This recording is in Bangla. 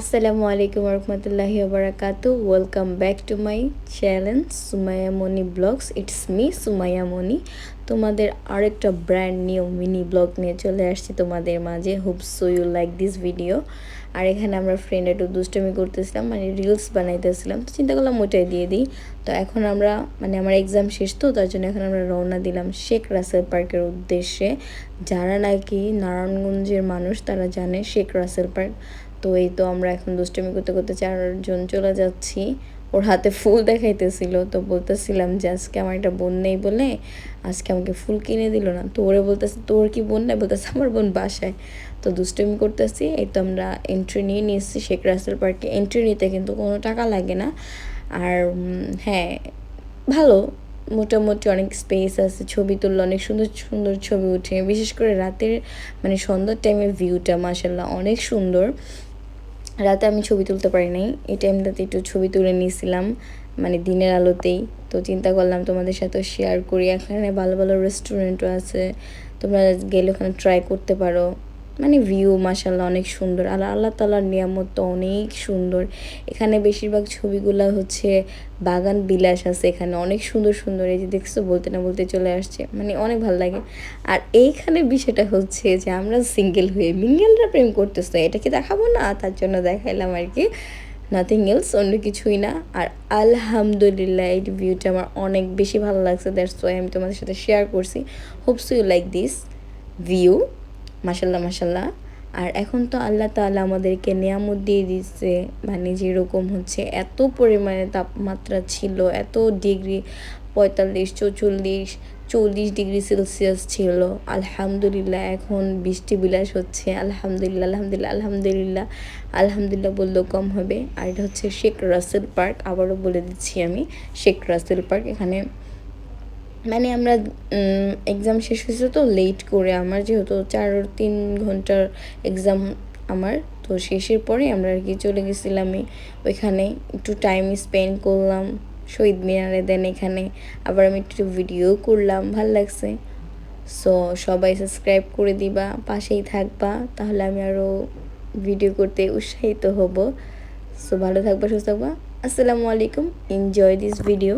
আসসালামু আলাইকুম রহমতুল্লাহি বারাকাতু welcome back to my channel Sumaiya Moni vlogs it's me Sumaiya Moni তোমাদের আরেকটা ব্র্যান্ড নিউ মিনি ব্লগ নিয়ে চলে আসছি তোমাদের মাঝে। So you like this video আর এখানে আমরা ফ্রেন্ড একটু দুষ্টমি করতেছিলাম মানে রিলস বানাইতেছিলাম। তো চিন্তা করলাম ওটাই দিয়ে দিই। তো এখন আমরা মানে আমার এক্সাম শেষ তো, তার জন্য এখন আমরা রওনা দিলাম শেখ রাসেল পার্কের উদ্দেশ্যে। যারা নাকি নারায়ণগঞ্জের মানুষ, তারা জানে শেখ রাসেল পার্ক। তো এই তো আমরা এখন দুষ্টমি করতে করতে চারজন চলে যাচ্ছি। ওর হাতে ফুল দেখাইতেছিল, তো বলতেছিলাম যে আজকে আমার একটা বোন নেই বলে আজকে আমাকে ফুল কিনে দিল না। তো ওরে বলতেছে, তোর কি বোন নেই? বলতেছে, আমার বোন বাসায়। তো দুষ্টমি করতেছি, এই তো আমরা এন্ট্রি নিয়ে নিয়েছি শেখ রাসেল পার্কে। এন্ট্রি নিতে কিন্তু কোনো টাকা লাগে না। আর হ্যাঁ ভালো, মোটামুটি অনেক স্পেস আছে, ছবি তুললে অনেক সুন্দর সুন্দর ছবি উঠে। বিশেষ করে রাতের মানে সন্ধ্যার টাইমের ভিউটা মাসাল্লাহ অনেক সুন্দর। রাতে আমি ছবি তুলতে পারি নাই। এই টাইমটাতে একটু ছবি তুলে নিয়েছিলাম মানে দিনের আলোতেই। তো চিন্তা করলাম তোমাদের সাথে শেয়ার করি। এখানে ভালো ভালো রেস্টুরেন্টও আছে। তোমরা গেলে ওখানে ট্রাই করতে পারো। মানে ভিউ মাসাল্লাহ অনেক সুন্দর। আর আল্লাহ তালার নিয়ামত তো অনেক সুন্দর। এখানে বেশিরভাগ ছবিগুলো হচ্ছে বাগান বিলাস আছে এখানে। অনেক সুন্দর সুন্দর এই যে দেখছ, বলতে না বলতে চলে আসছে। মানে অনেক ভালো লাগে। আর এইখানে বিষয়টা হচ্ছে যে আমরা সিঙ্গেল হয়ে মিঙ্গেলরা প্রেম করতেছে। এটা কি দেখাবো না? তার জন্য দেখাইলাম আর কি। নাথিং এলস অন্য কিছুই না। আর আলহামদুলিল্লাহ এই ভিউটা আমার অনেক বেশি ভালো লাগছে। দ্যাটস ওয়াই আমি তোমাদের সাথে শেয়ার করছি। Hopes you like this view মাসাল্লাহ মাসাল্লাহ আর এখন তো আল্লাহ তাআলা আমাদেরকে নিয়ামত দিয়ে দিচ্ছে মানে যেরকম হচ্ছে। এত পরিমাণে তাপমাত্রা ছিল, এত ডিগ্রি পঁয়তাল্লিশ, চৌচল্লিশ, চল্লিশ ডিগ্রি সেলসিয়াস ছিল। আলহামদুলিল্লাহ, এখন বৃষ্টি বিলাস হচ্ছে। আলহামদুলিল্লাহ আলহামদুলিল্লাহ আলহামদুলিল্লাহ। আলহামদুলিল্লাহ বললেও কম হবে। আর এটা হচ্ছে শেখ রাসেল পার্ক, আবারও বলে দিচ্ছি আমি, শেখ রাসেল পার্ক। এখানে মানে আমরা এক্সাম শেষ হয়েছে তো লেট করে আমার যেহেতু চার তিন ঘণ্টার এক্সাম আমার, তো শেষের পরে আমরা আর কি চলে গেছিলাম ওইখানে। একটু টাইম স্পেন্ড করলাম, শহীদ মিনারে দেন এখানে আবার আমি একটু ভিডিও করলাম, ভালো লাগছে। সো সবাই সাবস্ক্রাইব করে দিবা, পাশেই থাকবা, তাহলে আমি আরও ভিডিও করতে উৎসাহিত হব। সো ভালো থাকবা, সুস্থ থাকবা। আসসালামু আলাইকুম এনজয় দিস ভিডিও